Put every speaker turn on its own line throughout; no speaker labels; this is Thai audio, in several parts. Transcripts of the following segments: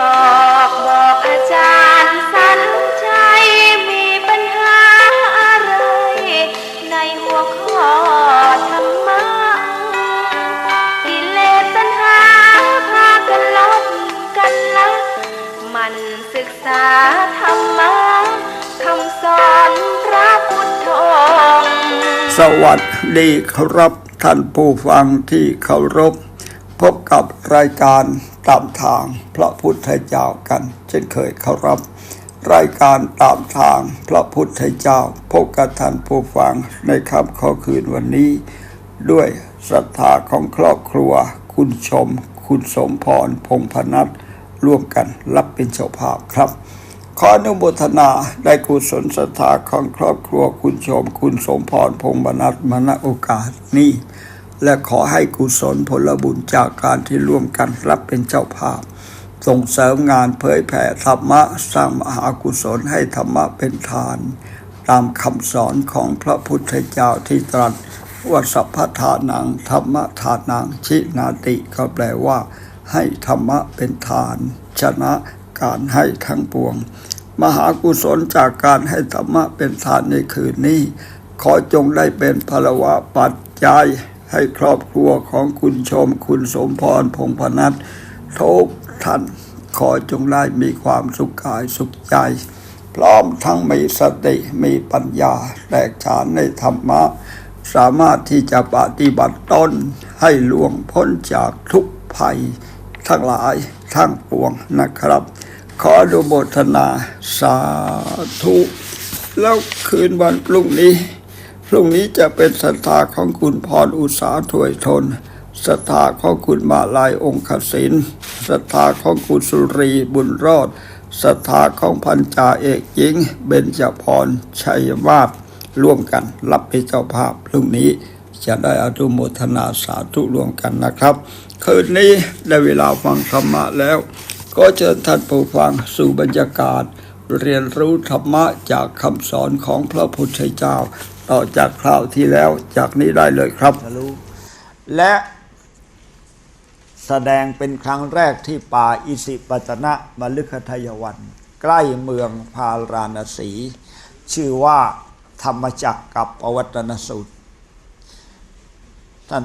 ออกบอกอาจารย์สันชัยมีปัญหาอะไร ในหัวข้อธรรมะกิเลสตัณหาพากันลบกันละมันศึกษาธรรมะคำสอนพระพุทธองค์
สวัสดีครับท่านผู้ฟังที่เคารพ พบกับรายการ ตามทางพระพุทธเจ้ากัน เช่นเคยเคารพรายการตามทางพระพุทธเจ้าพบกับท่านผู้ฟังในค่ำขอคืนวันนี้ ด้วยศรัทธาของครอบครัว คุณชม คุณสมพรพงพนัทร่วมกันรับเป็นเจ้าภาพครับ ขออนุโมทนาได้กุศลศรัทธาของครอบครัวคุณชม คุณสมพรพงษ์บรรณัตมาณโอกาสนี้ และขอให้กุศลผลบุญจากการที่ร่วมกันรับเป็นเจ้าภาพ ส่งเสริมงานเผยแผ่ธรรมะสร้างมหากุศลให้ธรรมะเป็นทาน ตามคำสอนของพระพุทธเจ้าที่ตรัสว่าสัพพทานังธรรมทานังชินาติก็แปลว่า ให้ธรรมะเป็นทาน ชนะการให้ทั้งปวง มหากุศลจากการให้ธรรมะเป็นทานในคืนนี้ ขอจงได้เป็นพลวะปัจจัย ให้ครอบครัวของคุณชมคุณสมพรพงพนัททุกท่านขอจงได้มีความสุขกายสุขใจ พร้อมทั้งมีสติมีปัญญาแตกฉานในธรรมะ สามารถที่จะปฏิบัติตนให้ล่วงพ้นจากทุกภัย ทั้งหลายทั้งปวงนะครับ ขออนุโมทนาสาธุ แล้วคืนวันพรุ่งนี้ พรุ่งนี้จะเป็นศรัทธาของคุณพรอุตสาถวยทนศรัทธาของคุณมาลายองคศินศรัทธาของคุณสุรีบุญรอดศรัทธาของพันจ่าเอกหญิง เบญจพรชัยมาศร่วมกันรับเป็นเจ้าภาพพรุ่งนี้จะได้อนุโมทนาสาธุร่วมกันนะครับ คืนนี้ได้เวลาฟังธรรมะแล้ว ก็เชิญท่านผู้ฟังสู่บรรยากาศ เรียนรู้ธรรมะจากคำสอนของพระพุทธเจ้า ต่อจากคราวที่แล้วจากนี้ได้เลยครับ และแสดงเป็นครั้งแรกที่ป่าอิสิปตนะมฤคทายวัน ใกล้เมืองพาราณสี ชื่อว่าธรรมจักรกับปวัตนสูตร ท่าน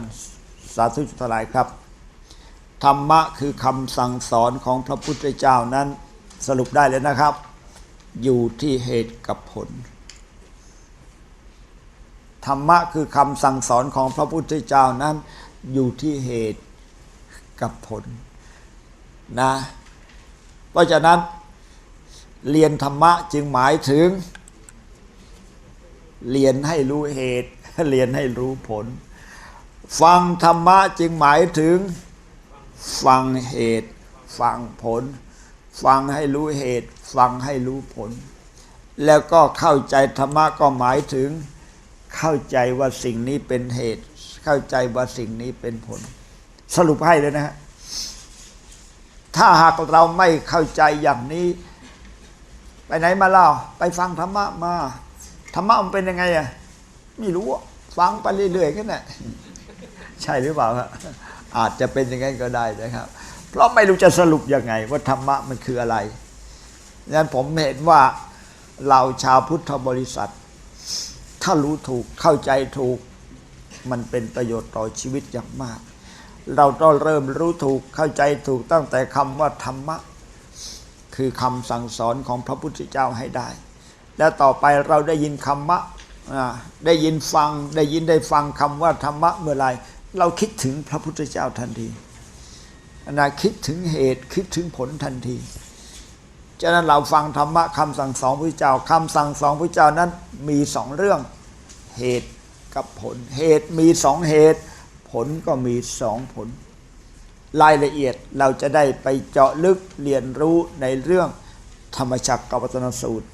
สาธุชนทั้งหลายครับ ธรรมะคือคำสั่งสอนของพระพุทธเจ้านั้นสรุปได้เลยนะครับ อยู่ที่เหตุกับผล ธรรมะคือคำสั่งสอนของพระพุทธเจ้านั้นอยู่ที่เหตุกับผลนะเพราะฉะนั้นเรียนธรรมะจึงหมายถึง เรียนให้รู้เหตุ เรียนให้รู้ผล ฟังธรรมะจึงหมายถึง ฟังเหตุ ฟังผล ฟังให้รู้เหตุ ฟังให้รู้ผล แล้วก็เข้าใจธรรมะก็หมายถึง เข้าใจว่าสิ่งนี้เป็นเหตุ เข้าใจว่าสิ่งนี้เป็นผล สรุปให้เลยนะฮะถ้าหากเราไม่เข้าใจอย่างนี้ ไปไหนมาเล่า ไปฟังธรรมะมาธรรมะมันเป็นยังไงอะไม่รู้ฟังไปเรื่อยๆแค่นั้นใช่หรือเปล่าครับอาจจะเป็นอย่างนั้นก็ได้นะครับ เพราะไม่รู้จะสรุปยังไง ว่าธรรมะมันคืออะไรดังนั้นผมเห็นว่าเราชาวพุทธบริษัท ถ้ารู้ถูกเข้าใจถูก มันเป็นประโยชน์ต่อชีวิตอย่างมาก เราต้องเริ่มรู้ถูกเข้าใจถูกตั้งแต่คำว่าธรรมะ คือคำสั่งสอนของพระพุทธเจ้าให้ได้ แล้วต่อไปเราได้ยินคำมะอ่าได้ยินฟังได้ยินได้ฟังคำว่าธรรมะเมื่อไรเราคิดถึงพระพุทธเจ้าทันทีนะคิดถึงเหตุคิดถึงผลทันทีฉะนั้นเราฟังธรรมะคำสั่งสอนพระเจ้าคำสั่งสอนพระเจ้านั้นมีสองเรื่อง เหตุกับผล เหตุมีสองเหตุ ผลก็มีสองผล รายละเอียดเราจะได้ไปเจาะลึกเรียนรู้ในเรื่องธรรมจักรกับวัตนสูตร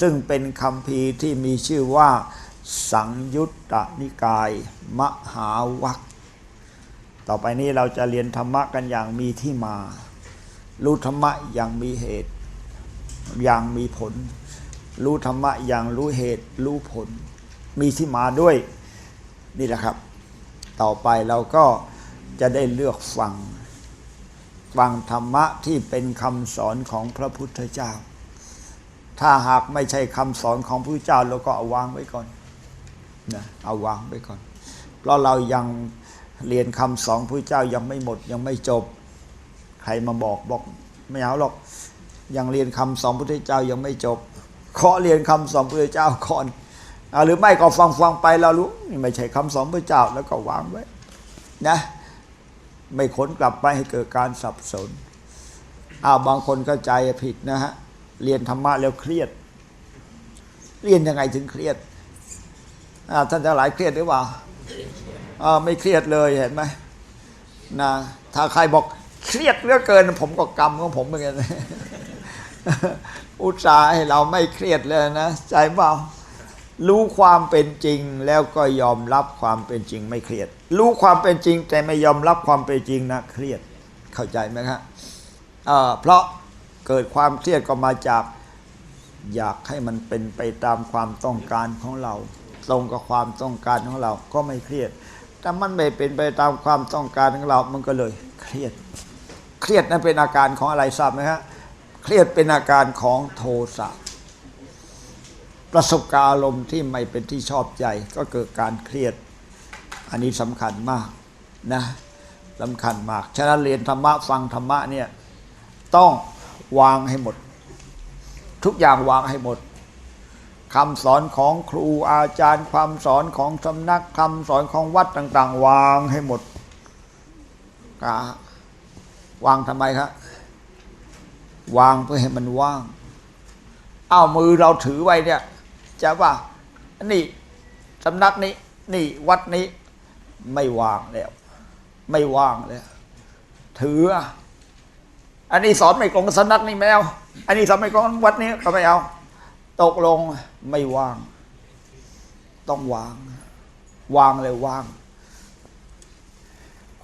ซึ่งเป็นคำพีที่มีชื่อว่า สังยุตตนิกาย มหาวัคต่อไปนี้เราจะเรียนธรรมะกันอย่างมีที่มา รู้ธรรมะอย่างมีเหตุ อย่างมีผล รู้ธรรมะอย่างรู้เหตุรู้ผล มีที่มาด้วยนี่แหละครับ ต่อไปเราก็จะได้เลือกฟัง ฟังธรรมะที่เป็นคำสอนของพระพุทธเจ้า ถ้าหากไม่ใช่คำสอนของพระพุทธเจ้าเราก็เอาวางไว้ก่อนนะเอาวางไว้ก่อน เพราะเรายังเรียนคำสอนพระพุทธเจ้ายังไม่หมดยังไม่จบ ใครมาบอกบอกไม่เอาหรอกยังเรียนคำสอนพระพุทธเจ้ายังไม่จบขอเรียนคำสอนพระพุทธเจ้าก่อน หรือไม่ก็ฟังฟังไปเรารู้ไม่ใช่คำสอนพระเจ้าแล้วก็วางไว้นะไม่ค้นกลับไปให้เกิดการสับสนอ้าวบางคนเข้าใจผิดนะฮะเรียนธรรมะแล้วเครียด เรียนยังไงถึงเครียดอ่าท่านทั้งหลายเครียดหรือเปล่าอ่าไม่เครียดเลยเห็นไหมนะถ้าใครบอกเครียดเหลือเกิน ผมก็กรรมของผมเหมือนกันอุตส่าห์ให้เราไม่เครียดเลยนะใจเปล่า รู้ความเป็นจริงแล้วก็ยอมรับความเป็นจริงไม่เครียด รู้ความเป็นจริงแต่ไม่ยอมรับความเป็นจริงนะเครียดเข้าใจไหมครับเพราะเกิดความเครียดก็มาจากอยากให้มันเป็นไปตามความต้องการของเรา ตรงกับความต้องการของเราก็ไม่เครียดแต่มันไม่เป็นไปตามความต้องการของเรา มันก็เลยเครียด เครียดนั้นเป็นอาการของอะไรทราบไหมฮะเครียดเป็นอาการของโทสะ ประสบการณ์อารมณ์ที่ไม่เป็นที่ชอบใจ ก็เกิดการเครียด อันนี้สำคัญมากนะสำคัญมาก ฉะนั้นเรียนธรรมะฟังธรรมะเนี่ยต้องวางให้หมด ทุกอย่างวางให้หมดคำสอนของครูอาจารย์ ความสอนของสำนักคำสอนของวัดต่าง ๆ วางให้หมดกาวางทำไมครับวางเพื่อให้มันว่างอ้าวมือเราถือไว้เนี่ย จะว่านี่สำนักนี้ นี่วัดนี้ไม่วางแล้ว ไม่ว่างแล้วถือ อันนี้สอนไม่ตรงกับสำนักนี้ไม่เอาอันนี้สอนไม่ตรงวัดนี้ก็ไม่เอา ตกลงไม่ว่าง ต้องวาง วางเลยวาง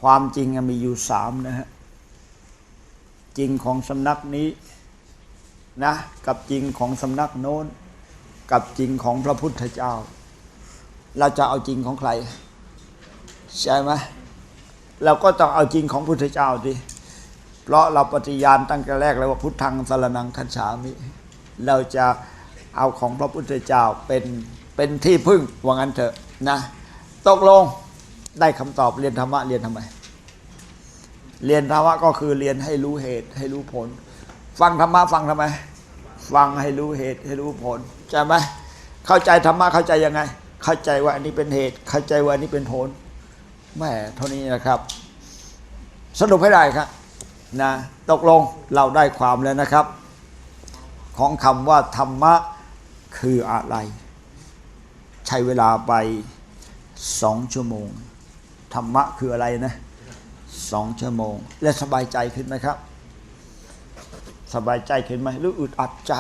ความจริงมีอยู่สามนะฮะจริงของสำนักนี้นะ กับจริงของสำนักโน้น กับจริงของพระพุทธเจ้า เราจะเอาจริงของใคร ใช่ไหมเราก็ต้องเอาจริงของพุทธเจ้าดิเพราะเราปฏิญาณตั้งแต่แรกเลยว่าพุทธังสรนังคัจฉามิ เราจะเอาของพระพุทธเจ้าเป็นเป็นที่พึ่งว่างั้นเถอะนะตกลงได้คำตอบเรียนธรรมะเรียนทำไม เรียนธรรมะก็คือเรียนให้รู้เหตุให้รู้ผล ฟังธรรมะฟังทำไม ฟังให้รู้เหตุให้รู้ผลใช่ไหมเข้าใจธรรมะเข้าใจยังไง เข้าใจว่าอันนี้เป็นเหตุ เข้าใจว่าอันนี้เป็นผลแม่เท่านี้นะครับ สรุปให้ได้ครับนะตกลงเราได้ความแล้วนะครับ ของคำว่าธรรมะคืออะไร ใช้เวลาไปสองชั่วโมง ธรรมะคืออะไรนะสองชั่วโมง และสบายใจขึ้นไหมครับ สบายใจขึ้นไหมหรืออึดอัดใจ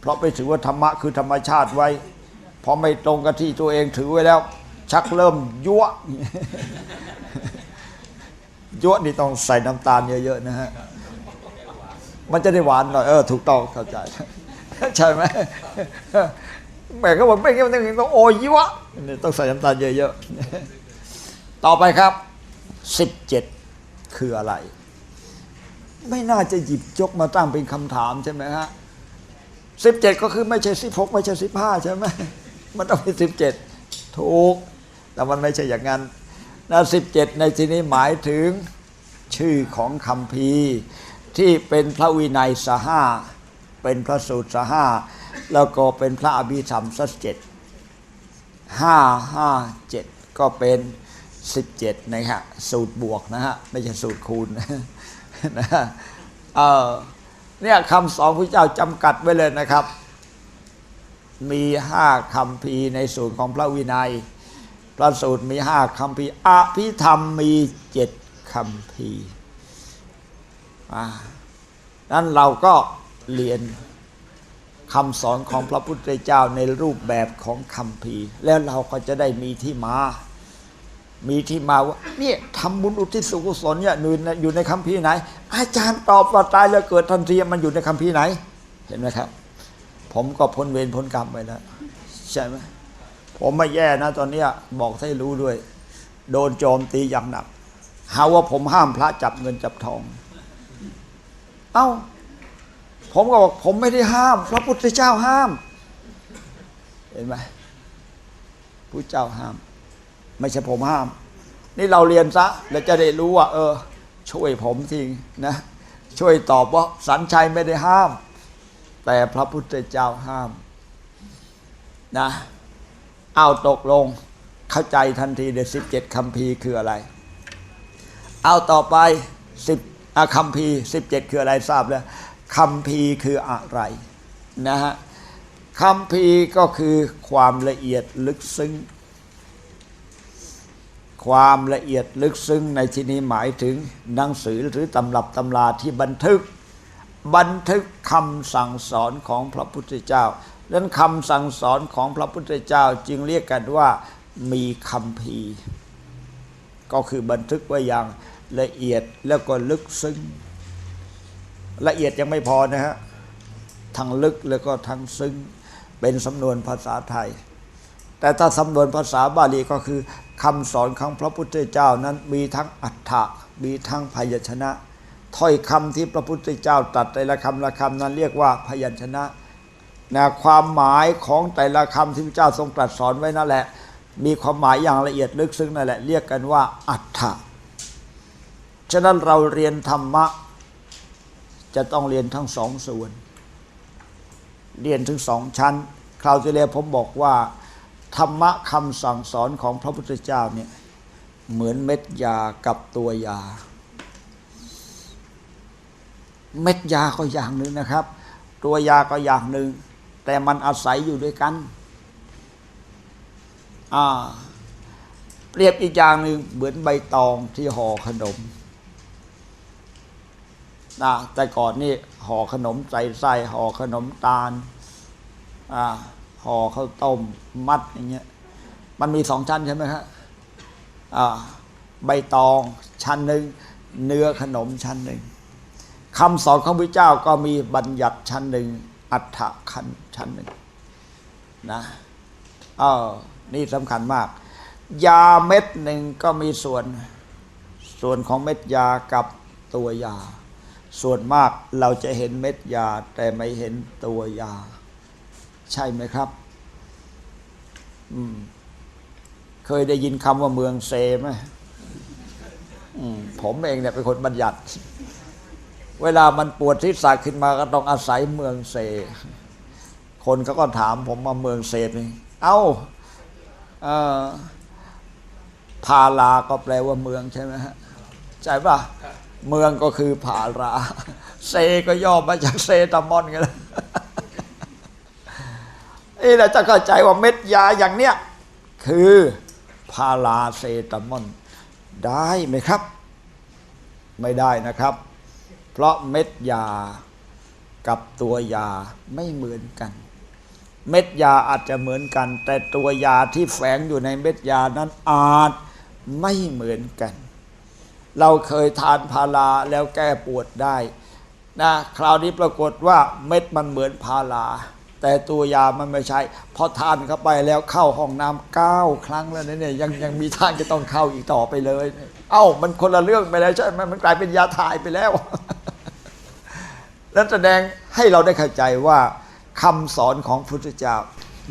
เพราะไปถือว่าธรรมะคือธรรมชาติไว้ พอไม่ตรงกับที่ตัวเองถือไว้แล้ว ชักเริ่มยั่วยั่วนี่ต้องใส่น้ำตาลเยอะๆนะฮะมันจะได้หวานหน่อยเออถูกต้องเข้าใจใช่ไหมแมเขาบอกไม่งั้นมันต้องโอยยั่วนี่ต้องใส่น้ำตาลเยอะๆต่อไปครับสิบเจ็ดคืออะไร ไม่น่าจะหยิบยกมาตั้งเป็นคำถามใช่ไหมฮะสิบเจ็ดก็คือไม่ใช่สิบหกไม่ใช่สิบห้าใช่ไหมมันต้องเป็นสิบเจ็ดถูก แต่มันไม่ใช่อย่างนั้นนะสิบเจ็ดในที่นี้หมายถึงชื่อของคำพีที่เป็นพระวินัยสหาเป็นพระสูตรสหาแล้วก็เป็นพระอภิธรรมสักเจ็ดห้าห้าเจ็ดก็เป็นสิบเจ็ดนะฮะสูตรบวกนะฮะไม่ใช่สูตรคูณนะ ฮะเออเนี่ยคำสอนพระเจ้าจำกัดไว้เลยนะครับ มีห้าคำพีในสูตรของพระวินัย พระสูตรมีห้าคำพีอภิธรรมมีเจ็ดคำพีนั้นเราก็เรียนคำสอนของพระพุทธเจ้าในรูปแบบของคำพีแล้วเราก็จะได้มีที่มา มีที่มาว่าเนี่ยทำบุญอุทิศส่วนกุศลเนี่ยอยู่ในอยู่ในคัมภีร์ไหน อาจารย์ตอบว่าตายแล้วเกิดทันทีมันอยู่ในคัมภีร์ไหน เห็นไหมครับ ผมก็พ้นเวรพ้นกรรมไปแล้วใช่ไหมผมไม่แย่นะ ตอนเนี้ยบอกให้รู้ด้วย โดนโจมตีอย่างหนักหาว่าผมห้ามพระจับเงินจับทอง เอ้า ผมก็บอกผมไม่ได้ห้าม พระพุทธเจ้าห้าม เห็นไหมผู้เจ้าห้าม ไม่ใช่ผมห้าม นี่เราเรียนซะแล้วจะได้รู้ว่า เออ ช่วยผมทีนะ ช่วยตอบว่าสัญชัยไม่ได้ห้าม แต่พระพุทธเจ้าห้าม นะเอาตกลงเข้าใจทันทีเดี๋ยวสิบเจ็ดคำพีคืออะไร เอาต่อไปสิบคำพีสิบเจ็ดคืออะไรทราบแล้วคำพีคืออะไรนะฮะคำพีก็คือความละเอียดลึกซึ้ง ความละเอียดลึกซึ้งในที่นี้หมายถึงหนังสือหรือตำรับตำราที่บันทึก บันทึกคำสั่งสอนของพระพุทธเจ้าดังนั้นคำสั่งสอนของพระพุทธเจ้าจึงเรียกกันว่ามีคำพีก็คือบันทึกไว้อย่างละเอียดแล้วก็ลึกซึ้งละเอียดยังไม่พอนะฮะทั้งลึกแล้วก็ทั้งซึ้งเป็นสำนวนภาษาไทย แต่ถ้าสำนวนภาษาบาลีก็คือ คำสอนของพระพุทธเจ้านั้นมีทั้งอัฏฐะมีทั้งพยัญชนะ ถ้อยคำที่พระพุทธเจ้าตรัสแต่ละคำละคำนั้นเรียกว่าพยัญชนะนะความหมายของแต่ละคำที่พระเจ้าทรงตรัสสอนไว้นั่นแหละ มีความหมายอย่างละเอียดลึกซึ้งนั่นแหละเรียกกันว่าอัฏฐะฉะนั้นเราเรียนธรรมะ จะต้องเรียนทั้งสองส่วน เรียนถึงสองชั้น คราวที่แล้วผมบอกว่า ธรรมะคำสั่งสอนของพระพุทธเจ้าเนี่ยเหมือนเม็ดยากับตัวยา เม็ดยาก็อย่างหนึ่งนะครับ ตัวยาก็อย่างหนึ่ง แต่มันอาศัยอยู่ด้วยกันอ่าเปรียบอีกอย่างหนึ่งเหมือนใบตองที่ห่อขนมนะแต่ก่อนนี่ห่อขนมใส่ไส้ห่อขนมตาลอ่า ห่อข้าวต้มมัดอย่างเงี้ย มันมีสองชั้นใช่ไหมครับใบตองชั้นหนึ่งเนื้อขนมชั้นหนึ่งคำสอนของพระเจ้าก็มีบัญญัติชั้นหนึ่งอัฏฐะขันชั้นหนึ่งนะเออนี่สำคัญมาก ยาเม็ดหนึ่งก็มีส่วนส่วนของเม็ดยากับตัวยา ส่วนมากเราจะเห็นเม็ดยาแต่ไม่เห็นตัวยา ใช่ไหมครับ อืม เคยได้ยินคำว่าเมืองเซไหมมผมเองเนี่ยเป็นคนบัญญัติ เวลามันปวดทิศาขึ้นมาก็ต้องอาศัยเมืองเซ คนเขาก็ถามผมมาเมืองเซนี่เอ้าพาลาก็แปลว่าเมืองใช่ไหมฮะใช่ปะเมืองก็คือผาราเซก็ย่อมาจากเซตามอนกันแล้ว นี่เราจะเข้าใจว่าเม็ดยาอย่างเนี้ยคือพาราเซตามอนได้ไหมครับ ไม่ได้นะครับ เพราะเม็ดยากับตัวยาไม่เหมือนกัน เม็ดยาอาจจะเหมือนกัน แต่ตัวยาที่แฝงอยู่ในเม็ดยานั้นอาจไม่เหมือนกัน เราเคยทานพาราแล้วแก้ปวดได้นะคราวนี้ปรากฏว่าเม็ดมันเหมือนพารา แต่ตัวยามันไม่ใช่พอทานเข้าไปแล้วเข้าห้องน้ำเก้าครั้งแล้วเนี่ยยังยังมีท่างจะต้องเข้าอีกต่อไปเลย เอ้ามันคนละเรื่องไปแล้วใช่ไหมมันกลายเป็นยาถ่ายไปแล้วนั้นแสดงให้เราได้เข้าใจว่าคำสอนของพุทธเจ้า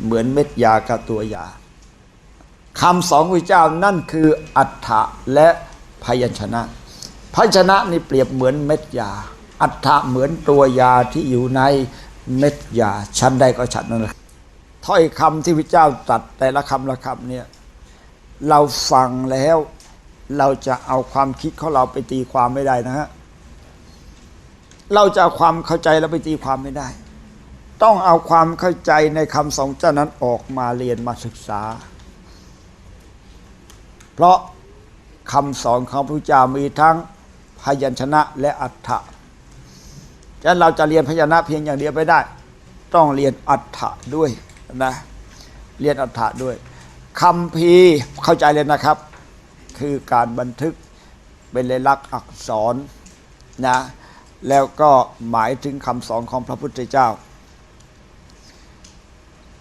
เหมือนเม็ดยากับตัวยาคำสอนของพระเจ้านั่นคืออัฏฐะและพยัญชนะพยัญชนะนี่เปรียบเหมือนเม็ดยา อัฏฐะเหมือนตัวยาที่อยู่ใน เม็ดยาชั้นใดก็ชั้นนั้นแหละถ้อยคำที่พระเจ้าตรัสแต่ละคำละคำเนี่ยเราฟังแล้วเราจะเอาความคิดของเราไปตีความไม่ได้นะฮะเราจะเอาความเข้าใจแล้วไปตีความไม่ได้ ต้องเอาความเข้าใจในคำสองเจ้านั้นออกมาเรียนมาศึกษา เพราะคำสอนของพระพุทธเจ้ามีทั้งพยัญชนะและอัฏฐะ ฉะนั้นเราจะเรียนพยัญชนะเพียงอย่างเดียวไม่ได้ ต้องเรียนอัฏฐะด้วยนะเรียนอัฏฐะด้วยคำพีเข้าใจเลยนะครับ คือการบันทึกเป็นลายลักษณ์อักษรนะแล้วก็หมายถึงคำสอนของพระพุทธเจ้า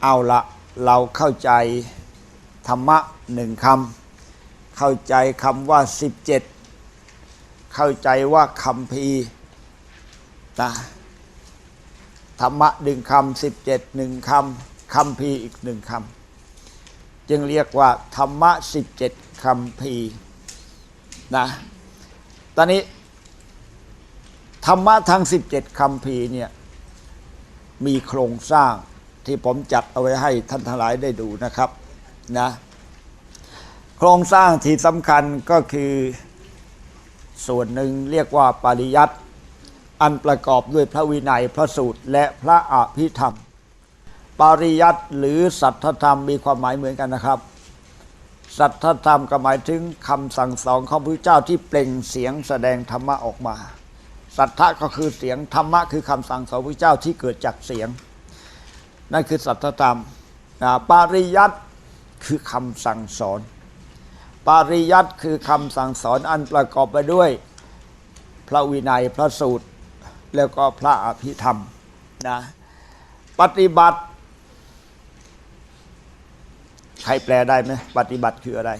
เอาละเราเข้าใจธรรมะหนึ่งคำเข้าใจคำว่า 17 เข้าใจว่าคำพี ร์นะธรรมะหนึ่งคำสิบเจ็ดหนึ่งคำคำพีอีกหนึ่งคำจึงเรียกว่า ธรรมะสิบเจ็ดคำพีนะตอนนี้ ธรรมะทั้งสิบเจ็ดคำพีเนี่ยมีโครงสร้างที่ผมจัดเอาไว้ให้ท่านทั้งหลายได้ดูนะครับนะโครงสร้างที่สำคัญก็คือส่วนหนึ่งเรียกว่าปริยัติ อันประกอบด้วยพระวินัยพระสูตรและพระอภิธรรม ปริยัติหรือสัทธธรรมมีความหมายเหมือนกันนะครับ สัทธธรรมก็หมายถึงคำสั่งสอนของพระเจ้าที่เปล่งเสียงแสดงธรรมะออกมา สัทธะก็คือเสียงธรรมะคือคำสั่งสอนพระเจ้าที่เกิดจากเสียง นั่นคือสัทธธรรมปริยัติคือคำสั่งสอนปริยัติคือคำสั่งสอนอันประกอบไปด้วย พระวินัยพระสูตร แล้วก็พระอภิธรรมนะปฏิบัติ ใครแปลได้ไหมปฏิบัติคืออะไร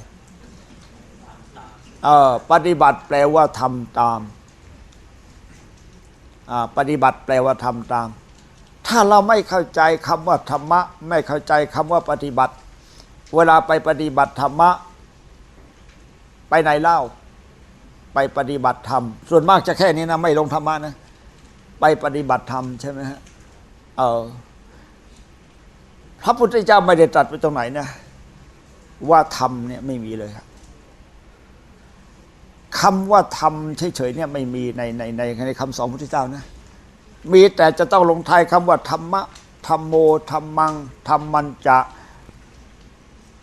เออปฏิบัติแปลว่าทำตามอ่าปฏิบัติแปลว่าทำตาม ถ้าเราไม่เข้าใจคำว่าธรรมะ ไม่เข้าใจคำว่าปฏิบัติ เวลาไปปฏิบัติธรรมะ ไปไหนเล่า ไปปฏิบัติธรรม ส่วนมากจะแค่นี้นะ ไม่ลงธรรมะนะ ไปปฏิบัติธรรมใช่ไหมฮะเออพระพุทธเจ้าไม่ได้ตรัสไปตรงไหนนะ ว่าธรรมเนี่ยไม่มีเลยครับคำว่าธรรมเฉยๆเนี่ยไม่มีในในในในคำสอนพุทธเจ้านะ มีแต่จะต้องลงท้ายคำว่าธรรมะธรรมโมธรรมังธรรมันจะ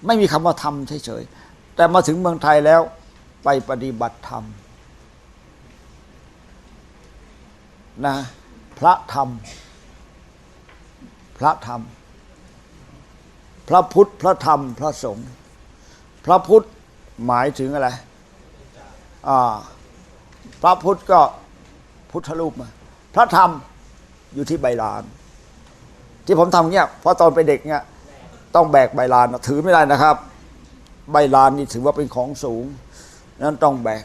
ไม่มีคำว่าธรรมเฉยๆแต่มาถึงเมืองไทยแล้วไปปฏิบัติธรรม นะ พระธรรม พระธรรม พระพุทธพระธรรมพระสงฆ์พระพุทธหมายถึงอะไรอ่าพระพุทธก็พุทธรูปมาพระธรรมอยู่ที่ใบลาน ที่ผมทำเงี้ยเพราะตอนเป็นเด็กเงี้ยต้องแบกใบลานถือไม่ได้นะครับ ใบลานนี่ถือว่าเป็นของสูง นั้นต้องแบก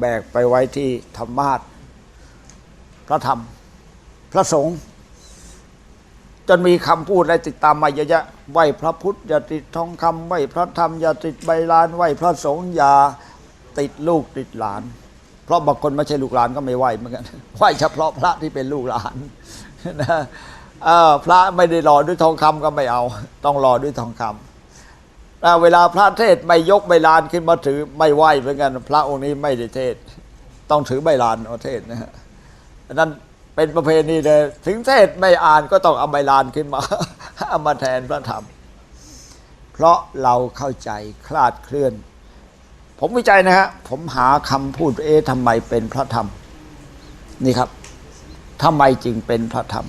แบกไปไว้ที่ธรรมาส พระธรรม พระสงฆ์จนมีคำพูดอะไรติดตามมาเยอะแยะไหวพระพุทธอย่าติดทองคำไหวพระธรรมอย่าติดใบลานไหวพระสงฆ์อย่าติดลูกติดหลาน เพราะบางคนไม่ใช่ลูกหลานก็ไม่ไหวเหมือนกันไหวเฉพาะพระที่เป็นลูกหลานนะพระไม่ได้หล่อด้วยทองคำก็ไม่เอา ต้องหล่อด้วยทองคำเวลาพระเทศไม่ยกใบลานขึ้นมาถือไม่ไหวเหมือนกัน พระองค์นี้ไม่ได้เทศ ต้องถือใบลานเอาเทศนะฮะ นั่นเป็นประเพณีเลย ถึงเทศไม่อ่านก็ต้องเอาใบลานขึ้นมาเอามาแทนพระธรรม เพราะเราเข้าใจคลาดเคลื่อน ผมวิจัยนะฮะผมหาคำพูดเอ๊ะทำไมเป็นพระธรรม นี่ครับทำไมจึงเป็นพระธรรม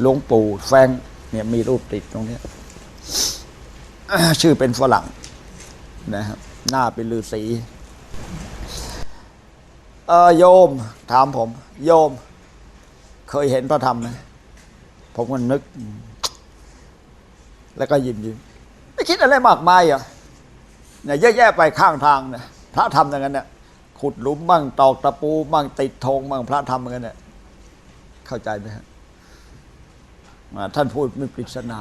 หลวงปู่แฟงเนี่ยมีรูปติดตรงเนี้ยชื่อเป็นฝรั่งนะครับหน้าเป็นฤาษี เออโยม ถามผม โยม เคยเห็นพระธรรมไหมผมก็นึก แล้วก็ยิ้มยิ้มไม่คิดอะไรมากมายอะเนี่ยแย่ๆไปข้างทางเนี่ยพระธรรมอย่างนั้นเนี่ยขุดหลุมบ้างตอกตะปูบ้างติดธงบ้างพระธรรมอย่างนั้นเนี่ยเข้าใจไหมฮะท่านพูดไม่ปริศนา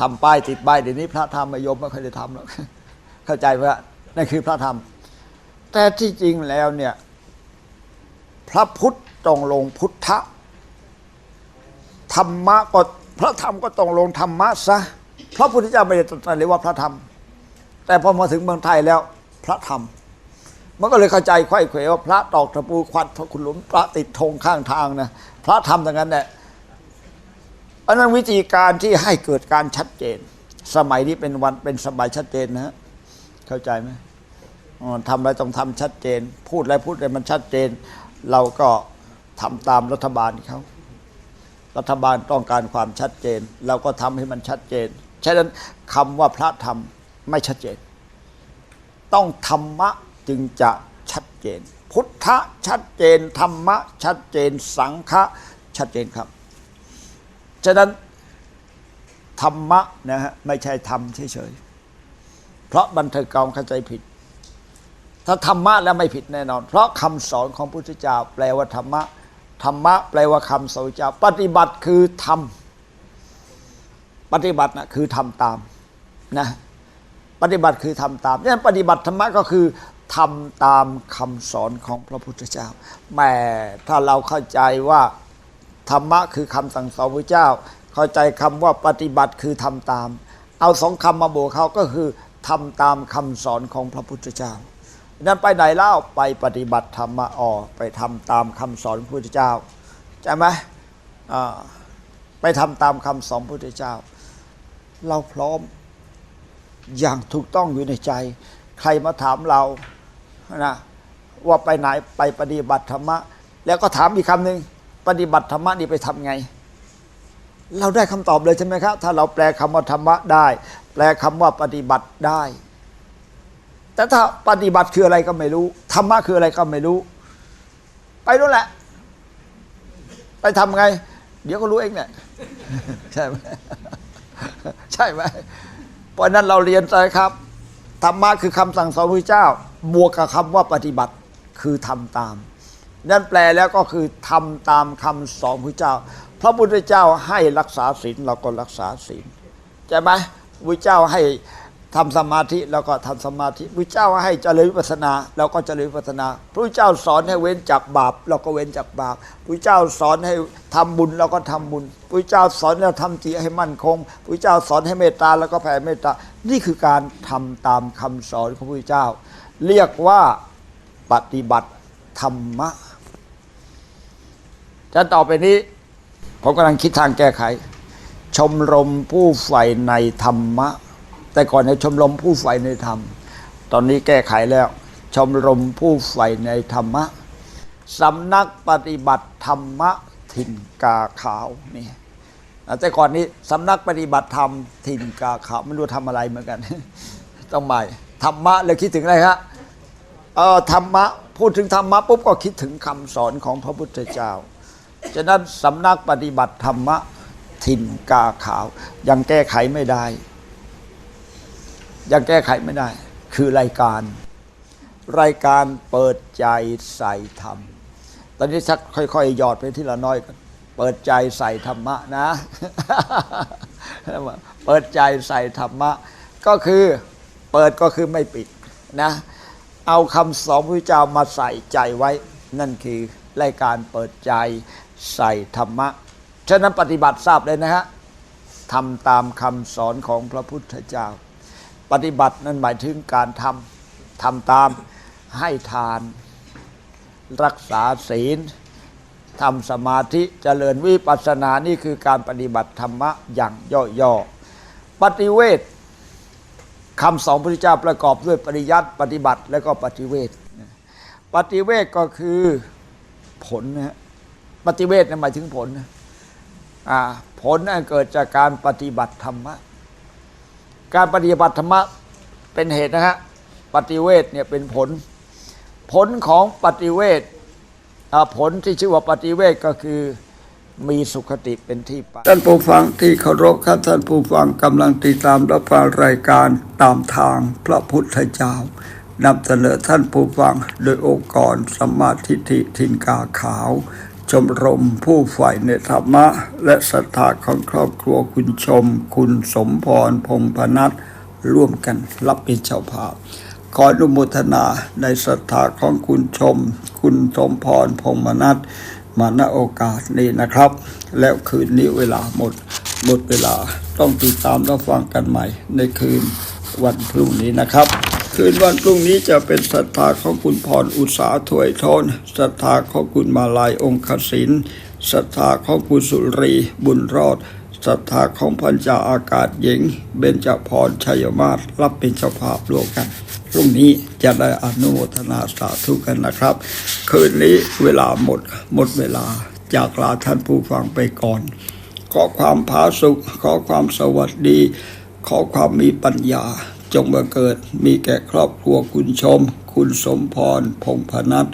ทำป้ายติดป้ายเดี๋ยวนี้พระธรรมไม่ยมไม่เคยได้ทำหรอกเข้าใจไหมฮะนั่นคือพระธรรม แต่ที่จริงแล้วเนี่ย พระพุทธตรงลงพุทธะธรรมะก็พระธรรมก็ต้องลงธรรมะซะพระพุทธเจ้าไม่ได้ตรัสเลยว่าพระธรรม แต่พอมาถึงเมืองไทยแล้วพระธรรม มันก็เลยเข้าใจไขว้เขวว่าพระตอกตะปูควัดพระคุณหลุมพระติดธงข้างทางนะพระธรรมอย่งนั้นแหละอันนั้นวิธีการที่ให้เกิดการชัดเจน สมัยนี้เป็นวันเป็นสมัยชัดเจนนะฮะเข้าใจไหม ทำอะไรต้องทำชัดเจน พูดอะไรพูดอะไรมันชัดเจน เราก็ทำตามรัฐบาลเขารัฐบาลต้องการความชัดเจน เราก็ทำให้มันชัดเจนฉะนั้นคำว่าพระธรรมไม่ชัดเจน ต้องธรรมะจึงจะชัดเจน พุทธะชัดเจนธรรมะชัดเจนสังฆะชัดเจนครับฉะนั้นธรรมะนะฮะไม่ใช่ธรรมเฉยๆเพราะบันเทิงกรรมเข้าใจผิด ถ้าธรรมะแล้วไม่ผิดแน่นอน เพราะคำสอนของพระพุทธเจ้าแปลว่าธรรมะธรรมะแปลว่าคำสอนพระเจ้า ปฏิบัติคือทำปฏิบัตินะคือทำตามนะปฏิบัติคือทำตามดังนั้นปฏิบัติธรรมะก็คือทำตามคำสอนของพระพุทธเจ้าแหม่ถ้าเราเข้าใจว่าธรรมะคือคำสั่งสอนพระเจ้า เข้าใจคำว่าปฏิบัติคือทำตาม เอาสองคำมาบวกเขาก็คือทำตามคำสอนของพระพุทธเจ้า นั้นไปไหนเล่าไปปฏิบัติธรรมะออไปทำตามคำสอนพระพุทธเจ้าใช่ไหมอ่าไปทำตามคำสอนพระพุทธเจ้า เราพร้อมอย่างถูกต้องอยู่ในใจ ใครมาถามเรานะว่าไปไหนไปปฏิบัติธรรมะ แล้วก็ถามอีกคำหนึ่งปฏิบัติธรรมะนี่ไปทำไง เราได้คำตอบเลยใช่ไหมครับ ถ้าเราแปลคำว่าธรรมะได้ แปลคำว่าปฏิบัติได้ แต่ถ้าปฏิบัติคืออะไรก็ไม่รู้ธรรมะคืออะไรก็ไม่รู้ ไปนู่นแหละ ไปทำไง เดี๋ยวก็รู้เองเนี่ยใช่ไหมใช่ไหมเพราะฉะนั้นเราเรียนใจครับธรรมะคือคำสั่งสอนพระเจ้า บวกกับคำว่าปฏิบัติคือทำตาม นั่นแปลแล้วก็คือทำตามคำสอนพระเจ้า พระพุทธเจ้าให้รักษาศีลเราก็รักษาศีลใช่ไหมพระเจ้าให้ ทำสมาธิเราก็ทำสมาธิพระเจ้าให้เจริญวิปัสนาเราก็เจริญวิปัสนา พระเจ้าสอนให้เว้นจากบาปเราก็เว้นจากบาปพระเจ้าสอนให้ทำบุญเราก็ทำบุญพระเจ้าสอนให้เราทำจิตให้มั่นคงพระเจ้าสอนให้เมตตาแล้วก็แผ่เมตตานี่คือการทำตามคำสอนของพระเจ้า เรียกว่าปฏิบัติธรรมะจะต่อไปนี้ผมกำลังคิดทางแก้ไข ชมรมผู้ใฝ่ในธรรมะ แต่ก่อนในชมรมผู้ใฝ่ในธรรม ตอนนี้แก้ไขแล้ว ชมรมผู้ใฝ่ในธรรมะสำนักปฏิบัติธรรมะถิ่นกาขาวนี่แต่ก่อนนี้สำนักปฏิบัติธรรมถิ่นกาขาวไม่รู้ทำอะไรเหมือนกัน ต้องใหม่ธรรมะแล้วคิดถึงอะไรฮะเออธรรมะพูดถึงธรรมะปุ๊บก็คิดถึงคำสอนของพระพุทธเจ้าฉะนั้นสำนักปฏิบัติธรรมะถิ่นกาขาว ยังแก้ไขไม่ได้ ยังแก้ไขไม่ได้ คือรายการ รายการเปิดใจใส่ธรรม ตอนนี้ชักค่อยๆหยอดไปที่ละน้อยกันเปิดใจใส่ธรรมะนะ เปิดใจใส่ธรรมะ ก็คือเปิดก็คือไม่ปิดนะ เอาคำสอนพระเจ้ามาใส่ใจไว้ นั่นคือรายการเปิดใจใส่ธรรมะ ฉะนั้นปฏิบัติทราบเลยนะฮะทำตามคำสอนของพระพุทธเจ้า ปฏิบัตินั่นหมายถึงการทำทำตามให้ทาน รักษาศีลทำสมาธิเจริญวิปัสสนานี่คือการปฏิบัติธรรมะอย่างย่อๆปฏิเวทคำสอนพระพุทธเจ้าประกอบด้วยปริยัติปฏิบัติแล้วก็ปฏิเวทปฏิเวทก็คือผลนะฮะปฏิเวทนะหมายถึงผลนะผลนั่นเกิดจากการปฏิบัติธรรมะ การปฏิบัติธรรมะเป็นเหตุนะฮะปฏิเวทเนี่ยเป็นผล ผลของปฏิเวทผลที่ชื่อว่าปฏิเวทก็คือมีสุขติเป็นที่ไปท่านผู้ฟังที่เคารพครับท่านผู้ฟังกำลังติดตามรับฟังรายการตามทางพระพุทธเจ้านำเสนอท่านผู้ฟังโดยองค์กรสมาธิฐิทินกาขาว ชมรมผู้ฝ่ายในธรรมะ และศรัทธาของครอบครัวคุณชม คุณสมพรพงพนัทร่วมกันรับเป็นเจ้าภาพ ขออนุโมทนาในศรัทธาของคุณชม คุณสมพรพงพนัทมาณโอกาสนี้นะครับ แล้วคืนนี้เวลาหมด หมดเวลาต้องติดตามรับฟังกันใหม่ในคืนวันพรุ่งนี้นะครับ คืนวันพรุ่งนี้จะเป็นศรัทธาของคุณพรอุตสาถวยทนศรัทธาของคุณมาลายองคศินศรัทธาของคุณสุรีบุญรอดศรัทธาของพันจาอากาศหญิง เบญจพรชัยมาศรับเป็นเจ้าภาพร่วมกันพรุ่งนี้จะได้อนุโมทนาสาธุกันนะครับ คืนนี้เวลาหมดหมดเวลาจากลาท่านผู้ฟังไปก่อน ขอความผาสุข ขอความสวัสดี ขอความมีปัญญา จงมาเกิดมีแก่ครอบครัวคุณชม คุณสมพร พงพนัท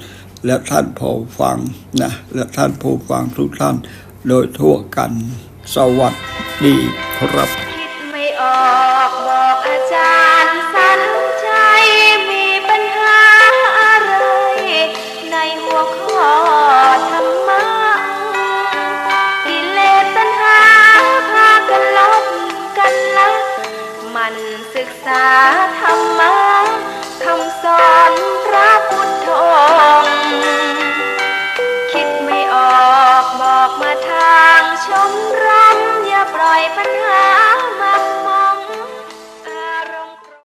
และท่านผู้ฟังนะและท่านผู้ฟังทุกท่านโดยทั่วกัน สวัสดีครับ
คิดไม่ออกบอกอาจารย์ ศึกษาธรรมะคำสอนพระพุทธองค์คิดไม่ออกบอกมาทางชมรมอย่าปล่อยปัญหามา